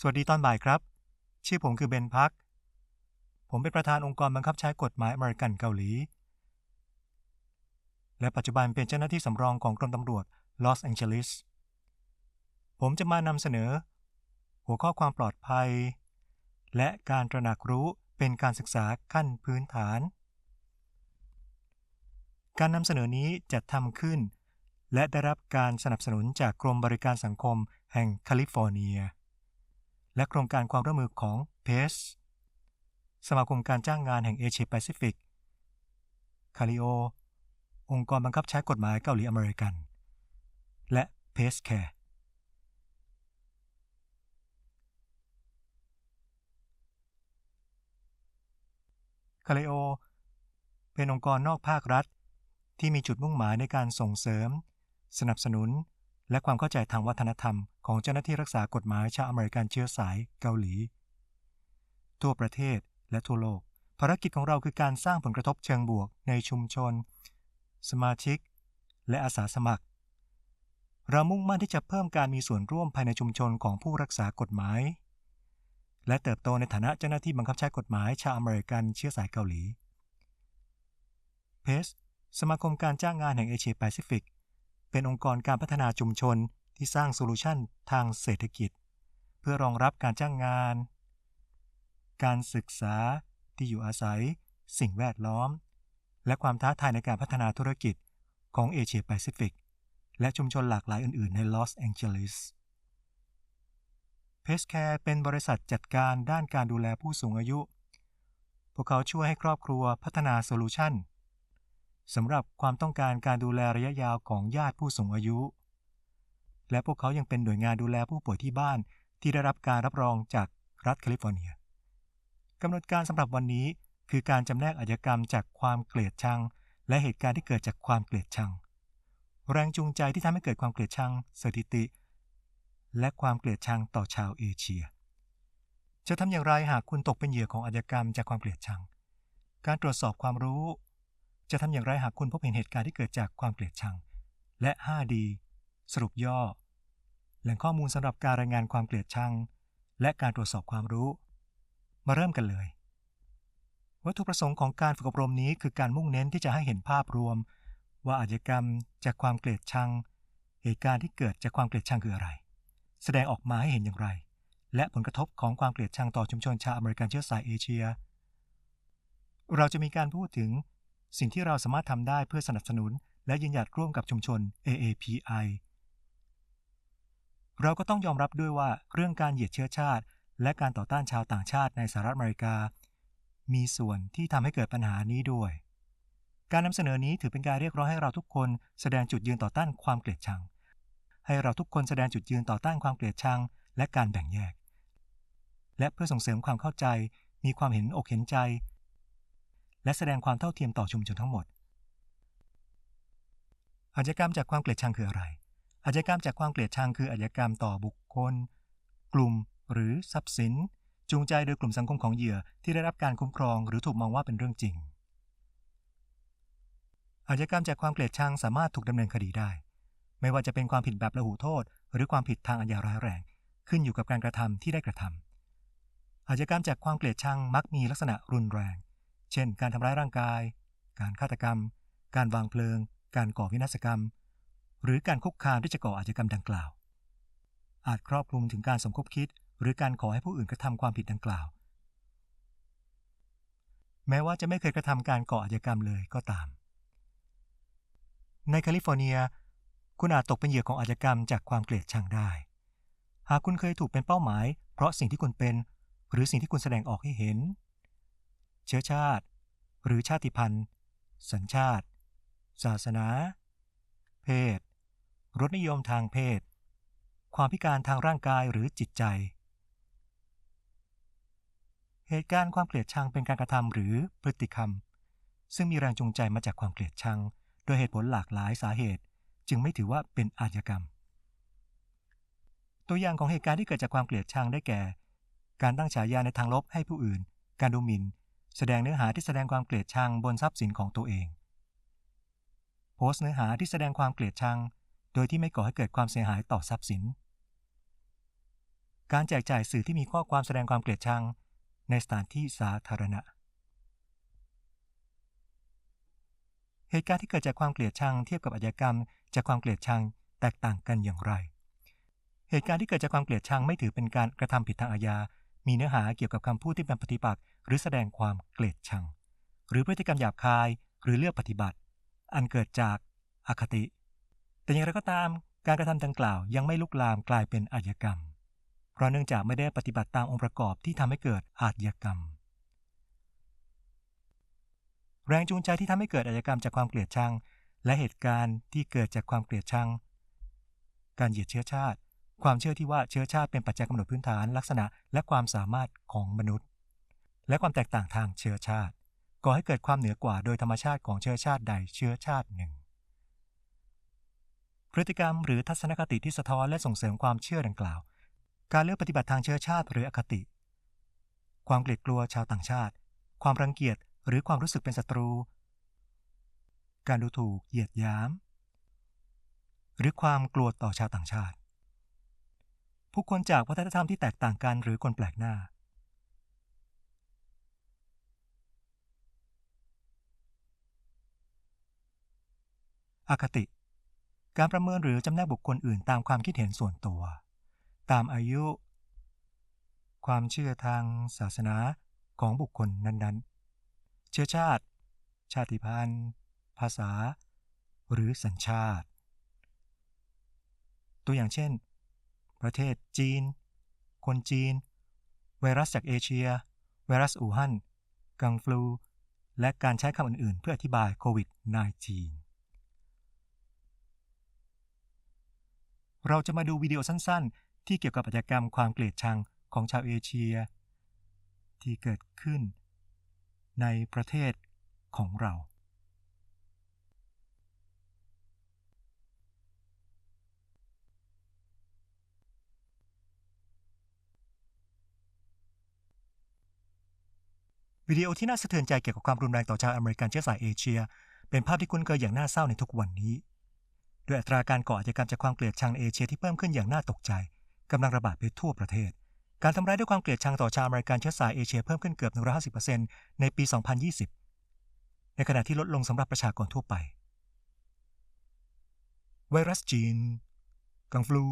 สวัสดีตอนบ่ายครับ ชื่อผมคือเบนพัก ผมเป็นประธานองค์กรบังคับใช้กฎหมายอเมริกันเกาหลี และปัจจุบันเป็นเจ้าหน้าที่สำรองของกรมตำรวจลอสแองเจลิส ผมจะมานำเสนอ หัวข้อความปลอดภัย และการตระหนักรู้เป็นการศึกษาขั้นพื้นฐาน การนำเสนอนี้จัดทำขึ้น และได้รับการสนับสนุนจากกรมบริการสังคมแห่งแคลิฟอร์เนีย และโครงการความร่วมมือของ PACE สมาคมการจ้างงานแห่งเอเชียแปซิฟิก คาริโอ องค์กรบังคับใช้กฎหมายเกาหลีอเมริกัน และ PACE Care คาริโอ เป็นองค์กรนอกภาครัฐ ที่มีจุดมุ่งหมายในการส่งเสริม สนับสนุน และความเข้าใจทางวัฒนธรรมของเจ้าหน้าที่รักษากฎหมายชาวอเมริกันเชื้อสายเกาหลี ทั่วประเทศและทั่วโลก ภารกิจของเราคือการสร้างผลกระทบเชิงบวกในชุมชน สมาชิก และอาสาสมัคร เรามุ่งมั่นที่จะเพิ่มการมีส่วนร่วมภายในชุมชนของผู้รักษากฎหมาย และเติบโตในฐานะเจ้าหน้าที่บังคับใช้กฎหมายชาวอเมริกันเชื้อสายเกาหลีเพสสมาคมการจ้างงานแห่งเอเชียแปซิฟิก เป็นองค์กรการพัฒนาชุมชนที่สร้างโซลูชันทางเศรษฐกิจ เพื่อรองรับการจ้างงาน การศึกษาที่อยู่อาศัย สิ่งแวดล้อม และความท้าทายในการพัฒนาธุรกิจของเอเชียแปซิฟิกและชุมชนหลากหลายอื่น ๆ ในลอสแองเจลิสเพสแคร์เป็นบริษัทจัดการด้านการดูแลผู้สูงอายุ พวกเขาช่วยให้ครอบครัวพัฒนาโซลูชัน สำหรับความต้องการการดูแลระยะยาวของญาติผู้สูงอายุ และพวกเขายังเป็นหน่วยงานดูแลผู้ป่วยที่บ้านที่ได้รับการรับรองจากรัฐแคลิฟอร์เนียกำหนดการสำหรับวันนี้คือการจำแนกอาชญากรรมจากความเกลียดชัง และเหตุการณ์ที่เกิดจากความเกลียดชัง แรงจูงใจที่ทำให้เกิดความเกลียดชัง สถิติ และความเกลียดชังต่อชาวเอเชีย จะทำอย่างไรหากคุณตกเป็นเหยื่อของอาชญากรรมจากความเกลียดชัง การตรวจสอบความรู้ จะทำอย่างไรหากคุณพบเห็นเหตุการณ์ที่เกิดจากความเกลียดชัง และ 5D สรุปย่อ แหล่งข้อมูลสำหรับการรายงานความเกลียดชัง และการตรวจสอบความรู้ มาเริ่มกันเลย วัตถุประสงค์ของการฝึกอบรมนี้คือการมุ่งเน้นที่จะให้เห็นภาพรวม ว่าอาชญากรรมจากความเกลียดชัง เหตุการณ์ที่เกิดจากความเกลียดชังคืออะไร แสดงออกมาให้เห็นอย่างไร และผลกระทบของความเกลียดชังต่อชุมชนชาวอเมริกันเชื้อสายเอเชีย เราจะมีการพูดถึง สิ่งที่เราสามารถทำได้เพื่อสนับสนุน และยืนหยัดร่วมกับชุมชน AAPI เราก็ต้องยอมรับด้วยว่าเรื่องการเหยียดเชื้อชาติ และการต่อต้านชาวต่างชาติในสหรัฐอเมริกา มีส่วนที่ทำให้เกิดปัญหานี้ด้วย การนำเสนอนี้ถือเป็นการเรียกร้องให้เราทุกคนแสดงจุดยืนต่อต้านความเกลียดชัง ให้เราทุกคนแสดงจุดยืนต่อต้านความเกลียดชัง และการแบ่งแยก และเพื่อส่งเสริมความเข้าใจ มีความเห็นอกเห็นใจ และแสดงความเท่าเทียมต่อชุมชนทั้งหมด อาชญากรรมจากความเกลียดชังคืออะไร อาชญากรรมจากความเกลียดชังคืออาชญากรรมต่อบุคคล กลุ่ม หรือทรัพย์สิน จูงใจโดยกลุ่มสังคมของเหยื่อที่ได้รับการคุ้มครอง หรือถูกมองว่าเป็นเรื่องจริง อาชญากรรมจากความเกลียดชังสามารถถูกดำเนินคดีได้ ไม่ว่าจะเป็นความผิดแบบละหูโทษ หรือความผิดทางอาญาร้ายแรง ขึ้นอยู่กับการกระทำที่ได้กระทำอาชญากรรมจากความเกลียดชังมักมีลักษณะรุนแรง เช่น การทำร้ายร่างกาย การฆาตกรรม การวางเพลิง การก่อวินาศกรรม หรือการคุกคามที่จะก่ออาชญากรรมดังกล่าว อาจครอบคลุมถึงการสมคบคิด หรือการขอให้ผู้อื่นกระทำความผิดดังกล่าว แม้ว่าจะไม่เคยกระทำการก่ออาชญากรรมเลยก็ตาม ในแคลิฟอร์เนีย คุณอาจตกเป็นเหยื่อของอาชญากรรมจากความเกลียดชังได้ หากคุณเคยถูกเป็นเป้าหมาย เพราะสิ่งที่คุณเป็น หรือสิ่งที่คุณแสดงออกให้เห็น เชื้อชาติ หรือชาติพันธุ์ สัญชาติ ศาสนา เพศ รสนิยมทางเพศ ความพิการทางร่างกายหรือจิตใจ เหตุการณ์ความเกลียดชังเป็นการกระทำหรือพฤติกรรม ซึ่งมีแรงจูงใจมาจากความเกลียดชัง โดยเหตุผลหลากหลายสาเหตุ จึงไม่ถือว่าเป็นอาชญากรรม ตัวอย่างของเหตุการณ์ที่เกิดจากความเกลียดชังได้แก่การตั้งฉายาในทางลบให้ผู้อื่น การดูหมิ่น แสดงเนื้อหาที่แสดงความเกลียดชังบนทรัพย์สินของตัวเอง โพสต์เนื้อหาที่แสดงความเกลียดชัง โดยที่ไม่ก่อให้เกิดความเสียหายต่อทรัพย์สิน การแจกจ่ายสื่อที่มีข้อความแสดงความเกลียดชังในสถานที่สาธารณะ เหตุการณ์ที่เกิดจากความเกลียดชังเทียบกับอาชญากรรม จากความเกลียดชังแตกต่างกันอย่างไร เหตุการณ์ที่เกิดจากความเกลียดชังไม่ถือเป็นการกระทำผิดทางอาญา มีเนื้อหาเกี่ยวกับคำพูดที่เป็นปฏิปักษ์หรือแสดงความเกลียดชัง หรือพฤติกรรมหยาบคายหรือเลือกปฏิบัติ อันเกิดจากอคติ แต่อย่างไรก็ตามการกระทำดังกล่าวยังไม่ลุกลามกลายเป็นอาชญากรรม เพราะเนื่องจากไม่ได้ปฏิบัติตามองค์ประกอบที่ทำให้เกิดอาชญากรรม แรงจูงใจที่ทำให้เกิดอาชญากรรมจากความเกลียดชัง และเหตุการณ์ที่เกิดจากความเกลียดชัง การเหยียดเชื้อชาติ ความเชื่อที่ว่าเชื้อชาติเป็นปัจจัยกำหนดพื้นฐานลักษณะและความสามารถของมนุษย์ และความแตกต่างทางเชื้อชาติ ก่อให้เกิดความเหนือกว่าโดยธรรมชาติของเชื้อชาติใดเชื้อชาติหนึ่ง พฤติกรรมหรือทัศนคติที่สะท้อนและส่งเสริมความเชื่อดังกล่าว การเลือกปฏิบัติทางเชื้อชาติหรืออคติ ความเกลียดกลัวชาวต่างชาติ ความรังเกียจหรือความรู้สึกเป็นศัตรู การดูถูกเหยียดย้ำหรือความกลัวต่อชาวต่างชาติ ผู้คนจากวัฒนธรรมที่แตกต่างกันหรือคนแปลกหน้าอคติ การประเมินหรือจำแนกบุคคลอื่นตามความคิดเห็นส่วนตัว ตามอายุ ความเชื่อทางศาสนาของบุคคลนั้นๆ เชื้อชาติ ชาติพันธุ์ ภาษา หรือสัญชาติ ตัวอย่างเช่น ประเทศจีน คนจีน ไวรัสจากเอเชีย ไวรัสอู่ฮั่น กังฟลู และการใช้คำอื่น ๆ เพื่ออธิบายโควิด -19 เราจะมาดูวิดีโอสั้น ๆ ที่เกี่ยวกับอาชญากรรมความเกลียดชังของชาวเอเชีย ที่เกิดขึ้นในประเทศของเรา วิดีโอที่น่าสะเทือนใจเกี่ยวกับความรุนแรงต่อชาวอเมริกันเชื้อสายเอเชีย เป็นภาพที่คุ้นเคยอย่างน่าเศร้าในทุกวันนี้ ด้วยอัตราการก่ออาชญากรรมจากความเกลียดชังในเอเชียที่เพิ่มขึ้นอย่างน่าตกใจกำลังระบาดไปทั่วประเทศ การทำร้ายด้วยความเกลียดชังต่อชาวอเมริกันเชื้อสายเอเชียเพิ่มขึ้นเกือบ 150%ในปี 2020 ในขณะที่ลดลงสำหรับประชากรทั่วไป ไวรัสจีนกังฟลู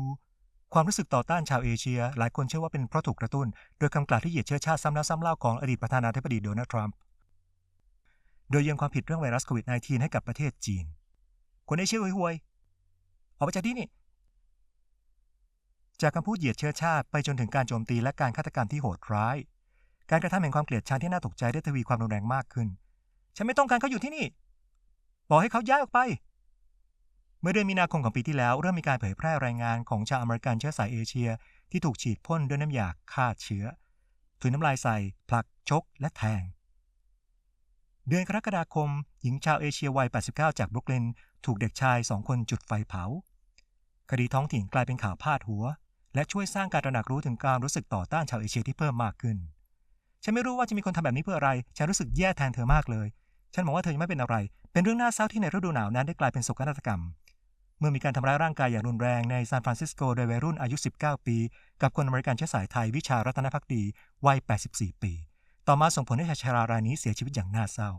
ความรู้สึกต่อต้านชาวเอเชีย หลายคนเชื่อว่าเป็นเพราะถูกกระตุ้น โดยคำกล่าวที่เหยียดเชื้อชาติซ้ำแล้วซ้ำเล่าของอดีตประธานาธิบดีโดนัลด์ทรัมป์โดยยังความผิดเรื่องไวรัสโควิด -19 ให้กับประเทศจีน คนเอเชียห่วยๆออกไปจากที่นี่ จากคำพูดเหยียดเชื้อชาติไปจนถึงการโจมตีและการฆาตกรรมที่โหดร้าย การกระทำแห่งความเกลียดชังที่น่าตกใจได้ทวีความรุนแรงมากขึ้น ฉันไม่ต้องการเขาอยู่ที่นี่ บอกให้เขาย้ายออกไป มื่อเดือนมีนาคมของปีที่แล้ว เริ่มมีการเผยแพร่รายงานของชาวอเมริกันเชื้อสายเอเชีย ที่ถูกฉีดพ่นด้วยน้ำยาฆ่าเชื้อถุยน้ำลายใส่ ผลัก ชก และแทง เดือนกรกฎาคม หญิงชาวเอเชียวัย 89 จากบรุกลิน ถูกเด็กชายสองคนจุดไฟเผา คดีท้องถิ่นกลายเป็นข่าวพาดหัว และช่วยสร้างการตระหนักรู้ถึงการรู้สึกต่อต้านชาวเอเชียที่เพิ่มมากขึ้น ฉันไม่รู้ว่าจะมีคนทำแบบนี้เพื่ออะไร ฉันรู้สึกแย่แทนเธอมากเลย ฉันมองว่าเธอยังไม่เป็นอะไร เป็นเรื่องน่าเศร้าที่ในฤดูหนาวนั้นได้กลายเป็นโศกนาฏกรรม มื่อมีการทำร้ายร่างกายอย่างรุนแรงในซานฟรานซิสโกโดยวัยรุ่นอายุ 19 ปี กับคนอเมริกันเชื้อสายไทยวิชารัตนพักดีวัย 84 ปี ต่อมาส่งผลให้ชายชารายนี้เสียชีวิตอย่างน่าเศร้า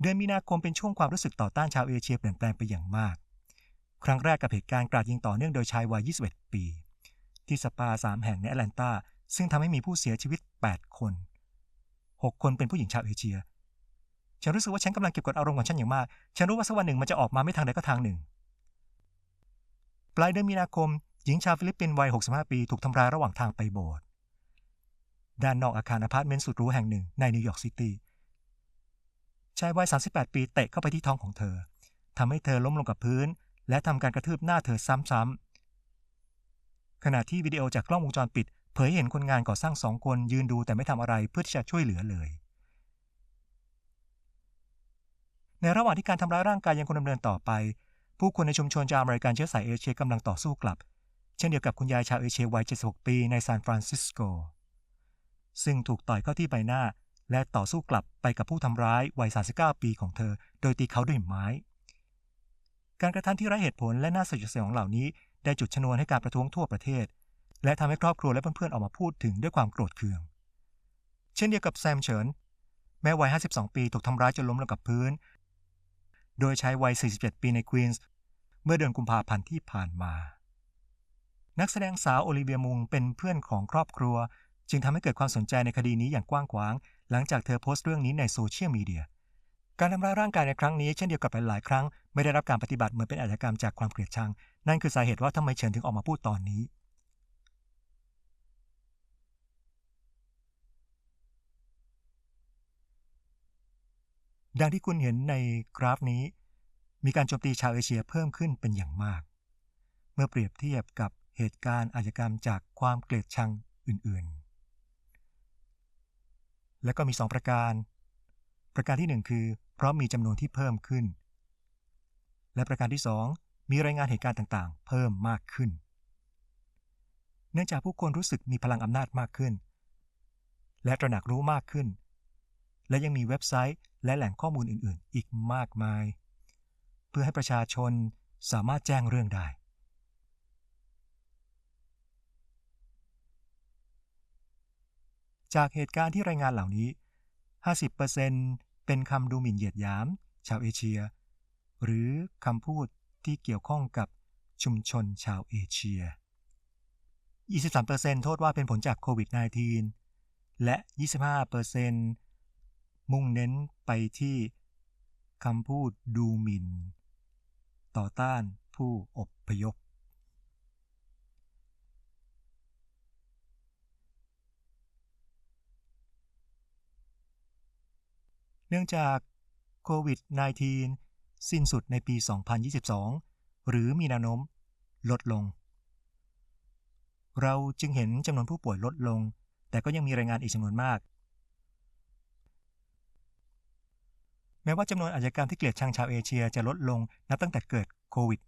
เดือนมีนาคมเป็นช่วงความรู้สึกต่อต้านชาวเอเชียเปลี่ยนแปลงไปอย่างมาก ครั้งแรกกับเหตุการณ์กราดยิงต่อเนื่องโดยชายวัย 21 ปี ที่สปาสามแห่งในแอตแลนตาซึ่งทำให้มีผู้เสียชีวิต 8 คน 6 คนเป็นผู้หญิงชาวเอเชีย ฉันรู้สึกว่าฉันกำลังเก็บกดอารมณ์ของฉันอย่างมาก ฉันรู้ว่าสักวันหนึ่งมันจะออกมาไม่ทางใดก็ทางหนึ่ง ปลายเดือนมีนาคม หญิงชาวฟิลิปปินส์วัย 65 ปีถูกทำร้ายระหว่างทางไปโบสถ์ด้านนอกอาคารอพาร์ตเมนต์สุดหรูแห่งหนึ่งในนิวยอร์กซิตี้ชายวัย 38 ปีเตะเข้าไปที่ท้องของเธอทำให้เธอล้มลงกับพื้น และทำการกระทืบหน้าเธอซ้ำๆขณะที่วิดีโอจากกล้องวงจรปิด เผยเห็นคนงานก่อสร้างสองคนยืนดูแต่ไม่ทำอะไรเพื่อที่จะช่วยเหลือเลย ในระหว่างที่การทำร้ายร่างกายยังคงดำเนินต่อไป ผู้คนในชุมชนชาวอเมริกันเชื้อสายเอเชียกำลังต่อสู้กลับ เช่นเดียวกับคุณยายชาวเอเชียวัย 76 ปีในซานฟรานซิสโก ซึ่งถูกต่อยเข้าที่ใบหน้า และต่อสู้กลับไปกับผู้ทำร้ายวัย 39 ปีของเธอ โดยตีเขาด้วยไม้ การกระทำที่ไร้เหตุผลและน่าสยดสยองเหล่านี้ ได้จุดชนวนให้การประท้วงทั่วประเทศ และทำให้ครอบครัวและเพื่อนๆออกมาพูดถึงด้วยความโกรธเคือง เช่นเดียวกับแซมเฉินแม้วัย 52 ปีถูกทำร้ายจนล้มลงกับพื้น โดยใช้วัย 47 ปีในควีนส์เมื่อเดือนกุมภาพันธ์ที่ผ่านมา นักแสดงสาวโอลิเวียมุงเป็นเพื่อนของครอบครัว จึงทำให้เกิดความสนใจในคดีนี้อย่างกว้างขวาง หลังจากเธอโพสต์เรื่องนี้ในโซเชียลมีเดียการทำร้ายร่างกายในครั้งนี้เช่นเดียวกับหลายๆครั้งไม่ได้รับการปฏิบัติเหมือนเป็นอาชญากรรมจากความเกลียดชัง นั่นคือสาเหตุว่าทำไมเฉินถึงออกมาพูดตอนนี้ ดังที่คุณเห็นในกราฟนี้ มีการโจมตีชาวเอเชียเพิ่มขึ้นเป็นอย่างมาก เมื่อเปรียบเทียบกับเหตุการณ์อาชญากรรมจากความเกลียดชังอื่นๆ และก็มี 2 ประการ ประการที่ 1 คือ เพราะมีจำนวนที่เพิ่มขึ้น และประการที่ 2 มีรายงานเหตุการณ์ต่างๆ เพิ่มมากขึ้น เนื่องจากผู้คนรู้สึกมีพลังอำนาจมากขึ้น และตระหนักรู้มากขึ้น และยังมีเว็บไซต์และแหล่งข้อมูลอื่นๆ อีกมากมาย เพื่อให้ประชาชนสามารถแจ้งเรื่องได้ จากเหตุการณ์ที่รายงานเหล่านี้ 50%เป็นคำดูหมิ่นเหยียดหยาม ชาวเอเชีย หรือคำพูดที่เกี่ยวข้องกับชุมชนชาวเอเชีย 23%โทษว่าเป็นผลจากโควิด -19 และ 25% มุ่งเน้นไปที่คำพูดดูหมิ่น ต่อต้านผู้อบพยพ เนื่องจากโควิด -19 สิ้นสุดในปี 2022 หรือมีแนวโน้มลดลง เราจึงเห็นจำนวนผู้ป่วยลดลง แต่ก็ยังมีรายงานอีกจำนวนมาก แม้ว่าจำนวนอาชญากรรมที่เกลียดชังชาวเอเชียจะลดลงนับตั้งแต่เกิดโควิด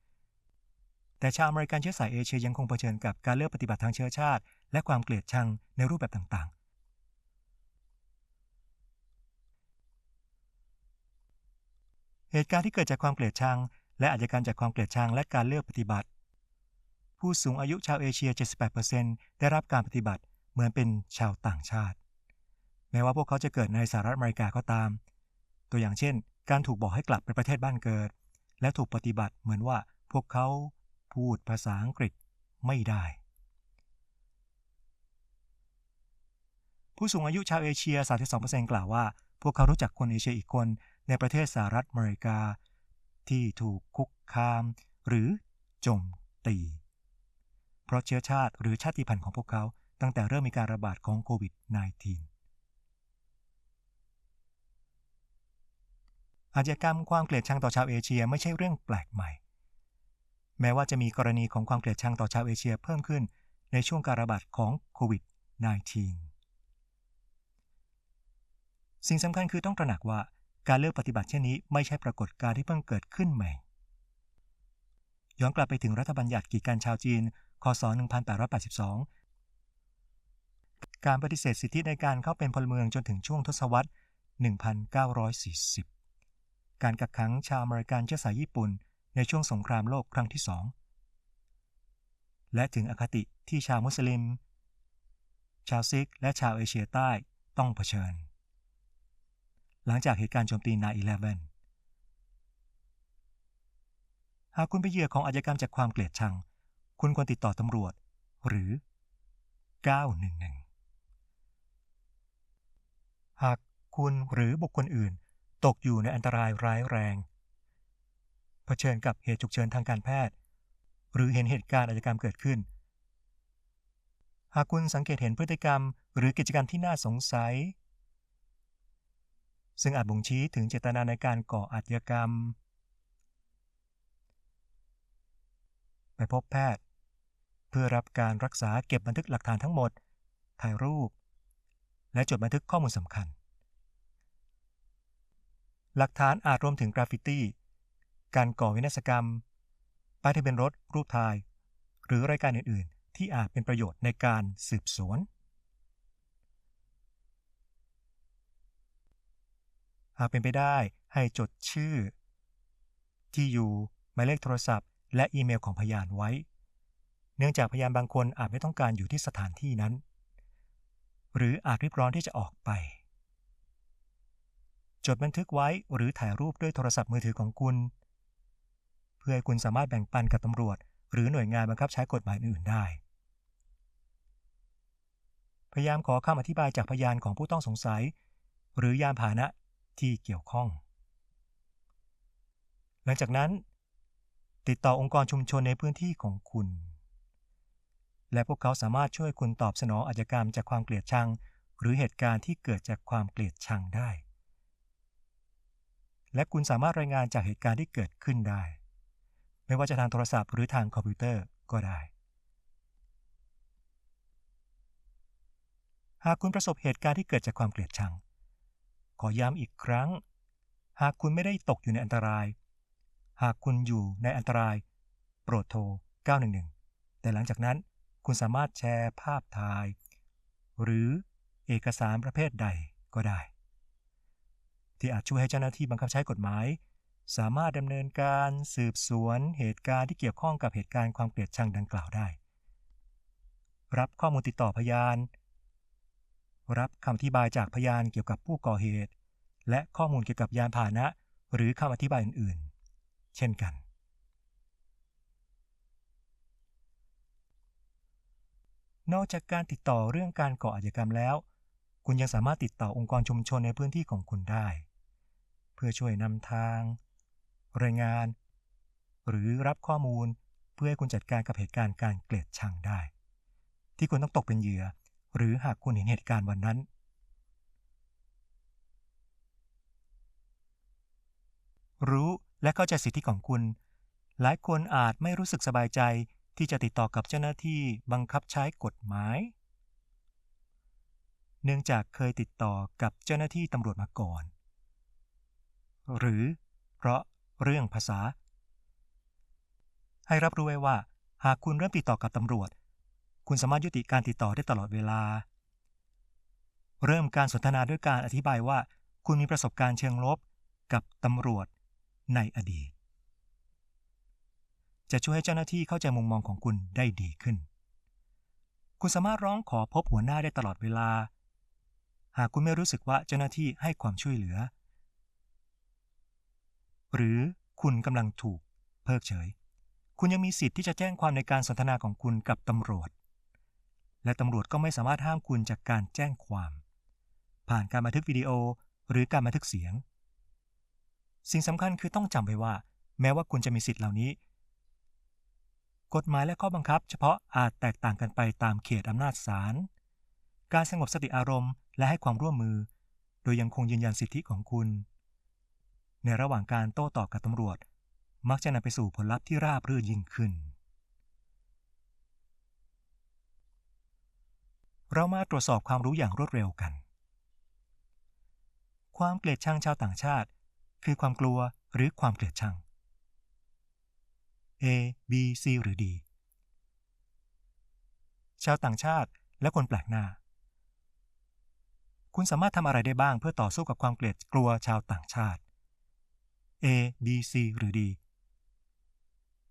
-19 แต่ชาวอเมริกันเชื้อสายเอเชียยังคงเผชิญกับการเลือกปฏิบัติทางเชื้อชาติ และความเกลียดชังในรูปแบบต่างๆ เหตุการณ์ที่เกิดจากความเกลียดชัง และอาชญากรรมจากความเกลียดชังและการเลือกปฏิบัติ ผู้สูงอายุชาวเอเชีย 78%ได้รับการปฏิบัติเหมือนเป็นชาวต่างชาติ แม้ว่าพวกเขาจะเกิดในสหรัฐอเมริกาก็ตาม ตัวอย่างเช่น การถูกบอกให้กลับไปประเทศบ้านเกิด และถูกปฏิบัติเหมือนว่าพวกเขาพูดภาษาอังกฤษไม่ได้ ผู้สูงอายุชาวเอเชีย 32%กล่าวว่า พวกเขารู้จักคนเอเชียอีกคนในประเทศสหรัฐอเมริกา ที่ถูกคุกคาม หรือจมตี เพราะเชื้อชาติหรือชาติพันธุ์ของพวกเขาตั้งแต่เริ่มมีการระบาดของโควิด -19 อาชญากรรมความเกลียดชังต่อชาวเอเชียไม่ใช่เรื่องแปลกใหม่ แม้ว่าจะมีกรณีของความเกลียดชังต่อชาวเอเชียเพิ่มขึ้นในช่วงการระบาดของโควิด -19 สิ่งสำคัญคือต้องตระหนักว่าการเลือกปฏิบัติเช่นนี้ไม่ใช่ปรากฏการณ์ที่เพิ่งเกิดขึ้นใหม่ ย้อนกลับไปถึงรัฐบัญญัติกีดกันชาวจีน คศ 1882 การปฏิเสธสิทธิในการเข้าเป็นพลเมืองจนถึงช่วงทศวรรษ 1940 การกักขังชาวอเมริกันเชื้อสายญี่ปุ่น ในช่วงสงครามโลกครั้งที่สองและถึงอคติที่ชาวมุสลิม ชาวซิก และชาวเอเชียใต้ต้องเผชิญ หลังจากเหตุการณ์โจมตี9-11หากคุณเป็นเหยื่อของอาชญากรรมจากความเกลียดชัง คุณควรติดต่อตำรวจ หรือ 911 หากคุณหรือบุคคลอื่น ตกอยู่ในอันตรายร้ายแรง เผชิญกับเหตุฉุกเฉินทางการแพทย์ หรือเห็นเหตุการณ์อาชญากรรมเกิดขึ้น หากคุณสังเกตเห็นพฤติกรรม หรือกิจกรรมที่น่าสงสัย ซึ่งอาจบ่งชี้ถึงเจตนาในการก่ออาชญากรรม ไปพบแพทย์ เพื่อรับการรักษาเก็บบันทึกหลักฐานทั้งหมด ถ่ายรูป และจดบันทึกข้อมูลสำคัญ หลักฐานอาจรวมถึงกราฟฟิตี้ การก่อวินาศกรรม ป้ายทะเบียนรถ รูปถ่าย หรือรายการอื่น ๆ ที่อาจเป็นประโยชน์ในการสืบสวน หากเป็นไปได้ให้จดชื่อ ที่อยู่หมายเลขโทรศัพท์ และอีเมลของพยานไว้ เนื่องจากพยานบางคนอาจไม่ต้องการอยู่ที่สถานที่นั้น หรืออาจรีบร้อนที่จะออกไป จดบันทึกไว้หรือถ่ายรูปด้วยโทรศัพท์มือถือของคุณ เพื่อให้คุณสามารถแบ่งปันกับตำรวจ หรือหน่วยงานบังคับใช้กฎหมายอื่นได้ พยายามขอคำอธิบายจากพยานของผู้ต้องสงสัย หรือยานพาหนะที่เกี่ยวข้อง หลังจากนั้น ติดต่อองค์กรชุมชนในพื้นที่ของคุณ และพวกเขาสามารถช่วยคุณตอบสนองอาชญากรรมจากความเกลียดชัง หรือเหตุการณ์ที่เกิดจากความเกลียดชังได้ และคุณสามารถรายงานจากเหตุการณ์ที่เกิดขึ้นได้ ไม่ว่าจะทางโทรศัพท์หรือทางคอมพิวเตอร์ก็ได้ หากคุณประสบเหตุการณ์ที่เกิดจากความเกลียดชัง ขอย้ำอีกครั้ง หากคุณไม่ได้ตกอยู่ในอันตราย หากคุณอยู่ในอันตราย โปรดโทร 911 แต่หลังจากนั้นคุณสามารถแชร์ภาพถ่าย หรือเอกสารประเภทใดก็ได้ ที่อาจช่วยให้เจ้าหน้าที่บังคับใช้กฎหมาย สามารถดำเนินการสืบสวนเหตุการณ์ที่เกี่ยวข้องกับเหตุการณ์ความเกลียดชังดังกล่าวได้ รับข้อมูลติดต่อพยาน รับคำอธิบายจากพยานเกี่ยวกับผู้ก่อเหตุ และข้อมูลเกี่ยวกับยานพาหนะ หรือคำอธิบายอื่นๆ เช่นกัน นอกจากการติดต่อเรื่องการก่ออาชญากรรมแล้ว คุณยังสามารถติดต่อองค์กรชุมชนในพื้นที่ของคุณได้ พื่อช่วยนำทาง รายงาน หรือรับข้อมูลเพื่อให้คุณจัดการกับเหตุการณ์การเกลียดชังได้ ที่คุณต้องตกเป็นเหยื่อ หรือหากคุณเห็นเหตุการณ์วันนั้น รู้และเข้าใจสิทธิของคุณ หลายคนอาจไม่รู้สึกสบายใจที่จะติดต่อกับเจ้าหน้าที่บังคับใช้กฎหมาย เนื่องจากเคยติดต่อกับเจ้าหน้าที่ตำรวจมาก่อน หรือเพราะเรื่องภาษา ให้รับรู้ไว้ว่า หากคุณเริ่มติดต่อกับตำรวจ คุณสามารถยุติการติดต่อได้ตลอดเวลา เริ่มการสนทนาด้วยการอธิบายว่า คุณมีประสบการณ์เชิงลบกับตำรวจในอดีต จะช่วยให้เจ้าหน้าที่เข้าใจมุมมองของคุณได้ดีขึ้น คุณสามารถร้องขอพบหัวหน้าได้ตลอดเวลา หากคุณไม่รู้สึกว่าเจ้าหน้าที่ให้ความช่วยเหลือ หรือคุณกำลังถูกเพิกเฉย คุณยังมีสิทธิ์ที่จะแจ้งความในการสนทนาของคุณกับตำรวจ และตำรวจก็ไม่สามารถห้ามคุณจากการแจ้งความ ผ่านการบันทึกวิดีโอหรือการบันทึกเสียง สิ่งสำคัญคือต้องจำไว้ว่า แม้ว่าคุณจะมีสิทธิ์เหล่านี้ กฎหมายและข้อบังคับ เฉพาะอาจแตกต่างกันไปตามเขตอำนาจศาลการสงบสติอารมณ์และให้ความร่วมมือ โดยยังคงยืนยันสิทธิของคุณ ในระหว่างการโต้ตอบกับตำรวจ มักจะนำไปสู่ผลลัพธ์ที่ราบรื่นยิ่งขึ้น เรามาตรวจสอบความรู้อย่างรวดเร็วกัน ความเกลียดชังชาวต่างชาติ คือความกลัวหรือความเกลียดชัง A B C หรือ D ชาวต่างชาติและคนแปลกหน้า คุณสามารถทำอะไรได้บ้างเพื่อต่อสู้กับความเกลียดกลัวชาวต่างชาติ A B C หรือ D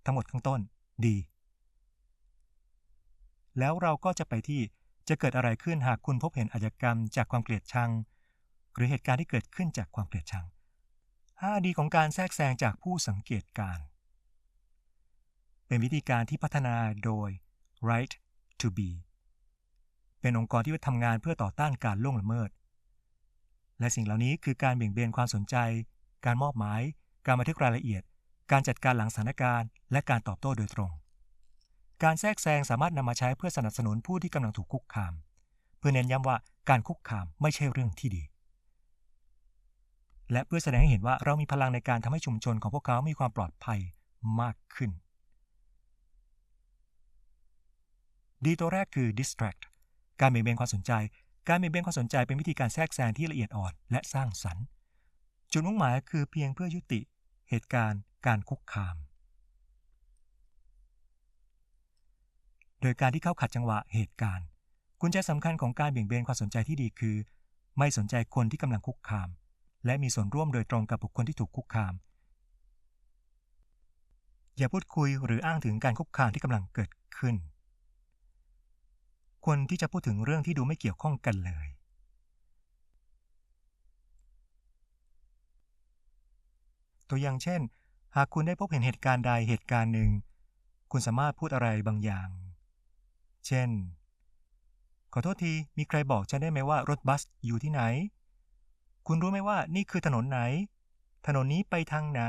ทั้งหมดข้างต้น D แล้วเราก็จะไปที่จะเกิดอะไรขึ้นหากคุณพบเห็นอาชญากรรมจากความเกลียดชัง หรือเหตุการณ์ที่เกิดขึ้นจากความเกลียดชัง5ดีของการแทรกแซงจากผู้สังเกตการ เป็นวิธีการที่พัฒนาโดย Right to be เป็นองค์กรที่ทำงานเพื่อต่อต้านการล่วงละเมิด และสิ่งเหล่านี้คือการเบี่ยงเบนความสนใจ การมอบหมาย การบันทึกรายละเอียด การจัดการหลังสถานการณ์ และการตอบโต้โดยตรง การแทรกแซงสามารถนำมาใช้เพื่อสนับสนุนผู้ที่กำลังถูกคุกคาม เพื่อเน้นย้ำว่าการคุกคามไม่ใช่เรื่องที่ดี และเพื่อแสดงให้เห็นว่าเรามีพลังในการทำให้ชุมชนของพวกเขา มีความปลอดภัยมากขึ้น ดีตัวแรกคือ distract การเบี่ยงเบนความสนใจ การเบี่ยงเบนความสนใจเป็นวิธีการแทรกแซงที่ละเอียดอ่อนและสร้างสรรค์ จุดมุ่งหมายคือเพียงเพื่อยุติเหตุการณ์การคุกคาม โดยการที่เข้าขัดจังหวะเหตุการณ์ กุญแจสำคัญของการเบี่ยงเบนความสนใจที่ดีคือ ไม่สนใจคนที่กำลังคุกคาม และมีส่วนร่วมโดยตรงกับบุคคลที่ถูกคุกคาม อย่าพูดคุยหรืออ้างถึงการคุกคามที่กำลังเกิดขึ้นคนที่จะพูดถึงเรื่องที่ดูไม่เกี่ยวข้องกันเลย ตัวอย่างเช่น หากคุณได้พบเห็นเหตุการณ์ใดเหตุการณ์หนึ่ง คุณสามารถพูดอะไรบางอย่าง เช่น ขอโทษที มีใครบอกฉันได้ไหมว่ารถบัสอยู่ที่ไหน คุณรู้ไหมว่านี่คือถนนไหน ถนนนี้ไปทางไหน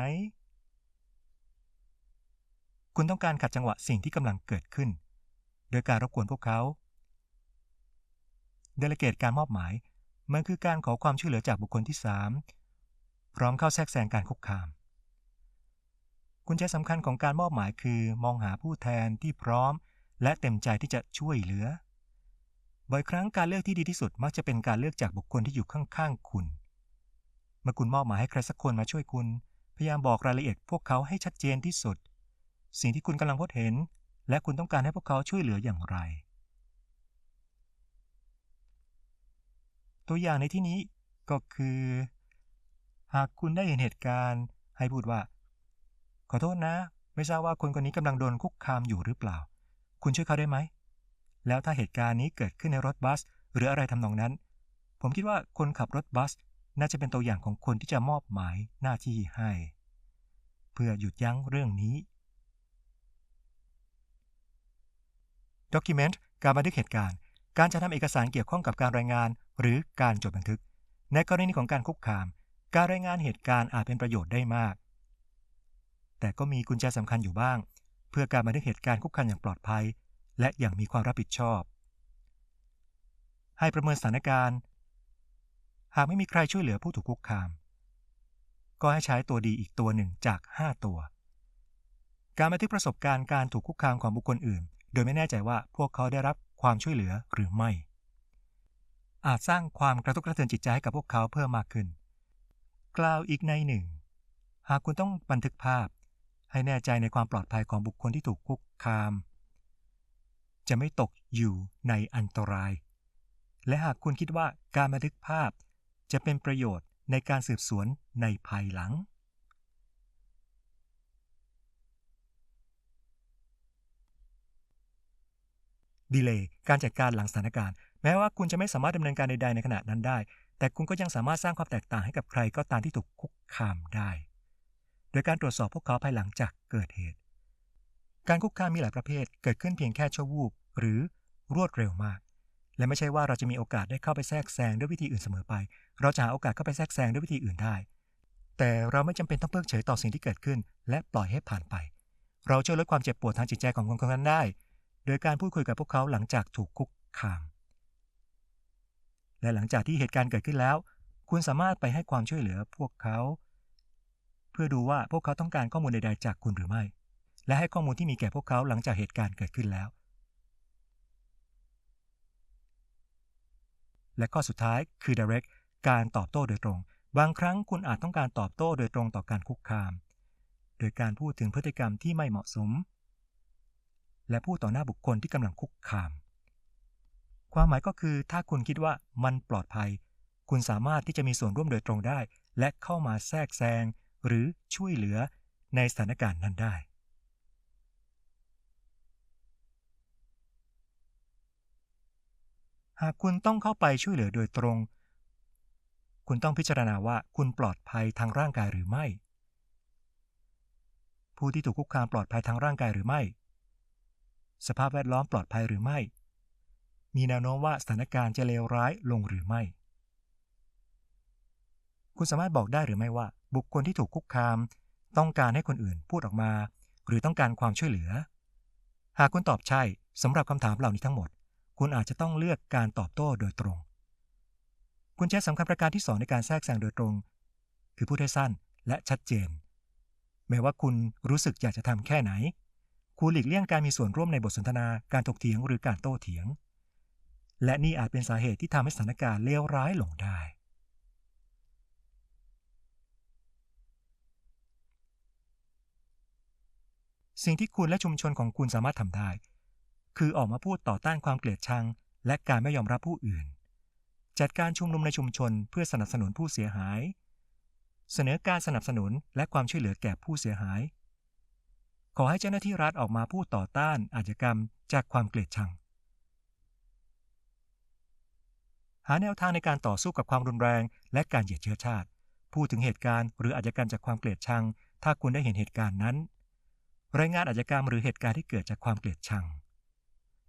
คุณต้องการขัดจังหวะสิ่งที่กำลังเกิดขึ้น โดยการรบกวนพวกเขาเดลเกตการมอบหมายมันคือการขอความช่วยเหลือจากบุคคลที่ 3 พร้อมเข้าแทรกแซงการคุกคาม กุญแจสำคัญของการมอบหมายคือมองหาผู้แทนที่พร้อม และเต็มใจที่จะช่วยเหลือ บ่อยครั้งการเลือกที่ดีที่สุดมักจะเป็นการเลือกจากบุคคลที่อยู่ข้างๆคุณ เมื่อคุณมอบหมายให้ใครสักคนมาช่วยคุณ พยายามบอกรายละเอียดพวกเขาให้ชัดเจนที่สุด สิ่งที่คุณกำลังพบเห็น และคุณต้องการให้พวกเขาช่วยเหลืออย่างไร ตัวอย่างในที่นี้ก็คือ หากคุณได้เห็นเหตุการณ์ ให้พูดว่า ขอโทษนะ ไม่ทราบว่าคนคนนี้กำลังโดนคุกคามอยู่หรือเปล่า คุณช่วยเขาได้ไหม แล้วถ้าเหตุการณ์นี้เกิดขึ้นในรถบัส หรืออะไรทำนองนั้น ผมคิดว่าคนขับรถบัส น่าจะเป็นตัวอย่างของคนที่จะมอบหมายหน้าที่ให้ เพื่อหยุดยั้งเรื่องนี้ Document การบันทึกเหตุการณ์ การจะทำเอกสารเกี่ยวข้องกับการรายงาน หรือการจดบันทึก ในกรณีของการคุกคาม การรายงานเหตุการณ์อาจเป็นประโยชน์ได้มาก แต่ก็มีกุญแจสำคัญอยู่บ้าง เพื่อการบันทึกเหตุการณ์คุกคามอย่างปลอดภัย และอย่างมีความรับผิดชอบ ให้ประเมินสถานการณ์ หากไม่มีใครช่วยเหลือผู้ถูกคุกคาม ก็ให้ใช้ตัวดีอีกตัวหนึ่งจาก 5 ตัว การบันทึกประสบการณ์การถูกคุกคามของบุคคลอื่น โดยไม่แน่ใจว่าพวกเขาได้รับความช่วยเหลือหรือไม่ อาจสร้างความกระตุกกระเทือนจิตใจให้กับพวกเขาเพิ่มมากขึ้น กล่าวอีกในหนึ่ง หากคุณต้องบันทึกภาพ ให้แน่ใจในความปลอดภัยของบุคคลที่ถูกคุกคาม จะไม่ตกอยู่ในอันตราย และหากคุณคิดว่าการบันทึกภาพ จะเป็นประโยชน์ในการสืบสวนในภายหลัง ดีเลย์การจัดการหลังสถานการณ์ แม้ว่าคุณจะไม่สามารถดำเนินการใดๆในขณะนั้นได้ แต่คุณก็ยังสามารถสร้างความแตกต่างให้กับใครก็ตามที่ถูกคุกคามได้ โดยการตรวจสอบพวกเขาภายหลังจากเกิดเหตุ การคุกคามมีหลายประเภทเกิดขึ้นเพียงแค่ชั่ววูบหรือรวดเร็วมาก และไม่ใช่ว่าเราจะมีโอกาสได้เข้าไปแทรกแซงด้วยวิธีอื่นเสมอไป เราจะหาโอกาสเข้าไปแทรกแซงด้วยวิธีอื่นได้ แต่เราไม่จำเป็นต้องเพิกเฉยต่อสิ่งที่เกิดขึ้น และปล่อยให้ผ่านไป เราช่วยลดความเจ็บปวดทางจิตใจของคนคนนั้นได้ โดยการพูดคุยกับพวกเขาหลังจากถูกคุกคาม และหลังจากที่เหตุการณ์เกิดขึ้นแล้ว คุณสามารถไปให้ความช่วยเหลือพวกเขา เพื่อดูว่าพวกเขาต้องการข้อมูลใดๆจากคุณหรือไม่ และให้ข้อมูลที่มีแก่พวกเขาหลังจากเหตุการณ์เกิดขึ้นแล้ว และข้อสุดท้ายคือ direct การตอบโต้โดยตรง บางครั้งคุณอาจต้องการตอบโต้โดยตรงต่อการคุกคาม โดยการพูดถึงพฤติกรรมที่ไม่เหมาะสม และพูดต่อหน้าบุคคลที่กำลังคุกคาม ความหมายก็คือถ้าคุณคิดว่ามันปลอดภัย คุณสามารถที่จะมีส่วนร่วมโดยตรงได้ และเข้ามาแทรกแซงหรือช่วยเหลือในสถานการณ์นั้นได้ หากคุณต้องเข้าไปช่วยเหลือโดยตรง คุณต้องพิจารณาว่าคุณปลอดภัยทางร่างกายหรือไม่ ผู้ที่ถูกคุกคามปลอดภัยทางร่างกายหรือไม่ สภาพแวดล้อมปลอดภัยหรือไม่ มีแนวโน้มว่าสถานการณ์จะเลวร้ายลงหรือไม่ คุณสามารถบอกได้หรือไม่ว่า บุคคลที่ถูกคุกคาม ต้องการให้คนอื่นพูดออกมา หรือต้องการความช่วยเหลือ หากคุณตอบใช่สำหรับคำถามเหล่านี้ทั้งหมด คุณอาจจะต้องเลือกการตอบโต้โดยตรง กุญแจสำคัญประการที่2ในการแทรกแซงโดยตรง คือพูดให้สั้นและชัดเจน แม้ว่าคุณรู้สึกอยากจะทำแค่ไหนคุณหลีกเลี่ยงการมีส่วนร่วมในบทสนทนา การถกเถียงหรือการโต้เถียง และนี่อาจเป็นสาเหตุที่ทำให้สถานการณ์เลวร้ายลงได้ สิ่งที่คุณและชุมชนของคุณสามารถทำได้ คือออกมาพูดต่อต้านความเกลียดชัง และการไม่ยอมรับผู้อื่น จัดการชุมนุมในชุมชนเพื่อสนับสนุนผู้เสียหาย เสนอการสนับสนุนและความช่วยเหลือแก่ผู้เสียหาย ขอให้เจ้าหน้าที่รัฐออกมาพูดต่อต้านอาชญากรรมจากความเกลียดชัง หาแนวทางในการต่อสู้กับความรุนแรง และการเหยียดเชื้อชาติ พูดถึงเหตุการณ์หรืออาชญากรรมจากความเกลียดชัง ถ้าคุณได้เห็นเหตุการณ์นั้น รายงานอาชญากรรมหรือเหตุการณ์ที่เกิดจากความเกลียดชัง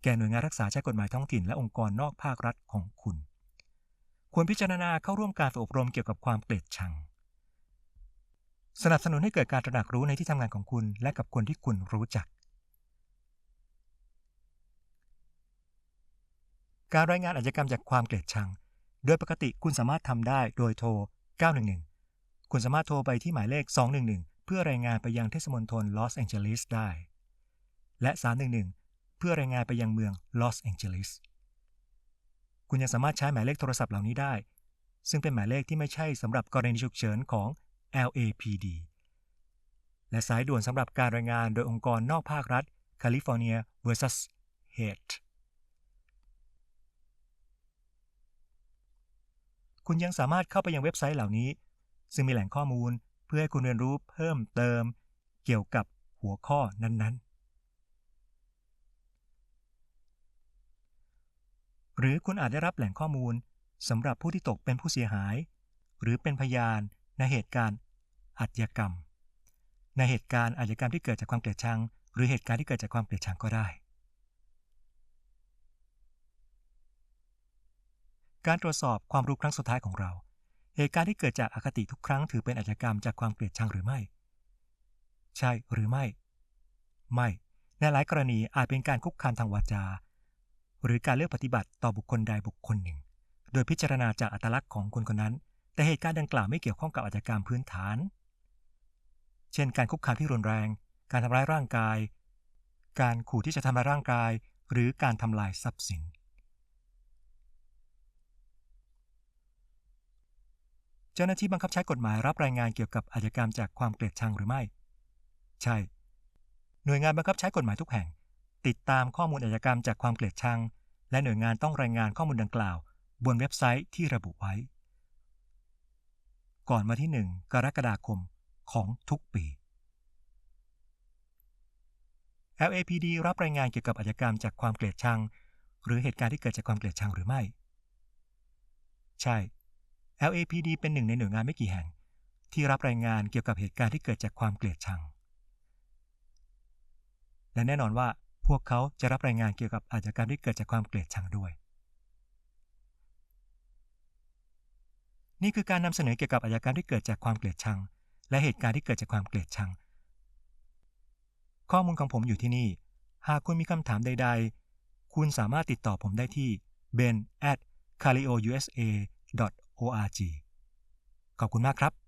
แก่หน่วยงานรักษาใช้กฎหมายท้องถิ่นและองค์กรนอกภาครัฐของคุณ ควรพิจารณาเข้าร่วมการฝึกอบรมเกี่ยวกับความเกลียดชัง สนับสนุนให้เกิดการตระหนักรู้ในที่ทำงานของคุณ และกับคนที่คุณรู้จัก การรายงานอาชญากรรมจากความเกลียดชัง โดยปกติคุณสามารถทำได้โดยโทร 911 คุณสามารถโทรไปที่หมายเลข 211 เพื่อรายงานไปยังเทศมนตรลอสแองเจลิสได้ และ 311 เพื่อรายงานไปยังเมืองลอสแองเจลิส คุณยังสามารถใช้หมายเลขโทรศัพท์เหล่านี้ได้ ซึ่งเป็นหมายเลขที่ไม่ใช่สำหรับกรณีฉุกเฉินของ LAPD และสายด่วนสำหรับการรายงานโดยองค์กรนอกภาครัฐ California vs. Hate คุณยังสามารถเข้าไปยังเว็บไซต์เหล่านี้ ซึ่งมีแหล่งข้อมูลเพื่อให้คุณเรียนรู้เพิ่มเติม เกี่ยวกับหัวข้อนั้นๆ หรือคุณอาจได้รับแหล่งข้อมูลสำหรับผู้ที่ตกเป็นผู้เสียหาย หรือเป็นพยานในเหตุการณ์อาชญากรรม ในเหตุการณ์อาชญากรรมที่เกิดจากความเกลียดชัง หรือเหตุการณ์ที่เกิดจากความเกลียดชังก็ได้ การตรวจสอบความรู้ครั้งสุดท้ายของเรา เหตุการณ์ที่เกิดจากอคติทุกครั้งถือเป็นอาชญากรรมจากความเกลียดชังหรือไม่ ใช่หรือไม่ ไม่ ในหลายกรณีอาจเป็นการคุกคามทางวาจา หรือการเลือกปฏิบัติต่อบุคคลใดบุคคลหนึ่ง โดยพิจารณาจากอัตลักษณ์ของคนคนนั้น แต่เหตุการณ์ดังกล่าวไม่เกี่ยวข้องกับอาชญากรรมพื้นฐาน เช่น การคุกคามที่รุนแรง การทำร้ายร่างกาย การขู่ที่จะทำร้ายร่างกาย หรือการทำลายทรัพย์สิน เจ้าหน้าที่บังคับใช้กฎหมายรับรายงานเกี่ยวกับอาชญากรรมจากความเกลียดชังหรือไม่ ใช่ หน่วยงานบังคับใช้กฎหมายทุกแห่ง ติดตามข้อมูลอาชญากรรมจากความเกลียดชัง และหน่วยงานต้องรายงานข้อมูลดังกล่าว บนเว็บไซต์ที่ระบุไว้ ก่อนวันที่ 1 กรกฎาคมของทุกปี LAPD รับรายงานเกี่ยวกับอาชญากรรมจากความเกลียดชัง หรือเหตุการณ์ที่เกิดจากความเกลียดชังหรือไม่ ใช่ LAPD เป็นหนึ่งในหน่วยงานไม่กี่แห่ง ที่รับรายงานเกี่ยวกับเหตุการณ์ที่เกิดจากความเกลียดชัง และแน่นอนว่าพวกเขาจะรับรายงานเกี่ยวกับอาชญากรรมที่เกิดจากความเกลียดชังด้วย นี่คือการนำเสนอเกี่ยวกับอาชญากรรมที่เกิดจากความเกลียดชัง และเหตุการณ์ที่เกิดจากความเกลียดชัง ข้อมูลของผมอยู่ที่นี่ หากคุณมีคำถามใด ๆ คุณสามารถติดต่อผมได้ที่ ben at c a l i o u s a org ขอบคุณมากครับ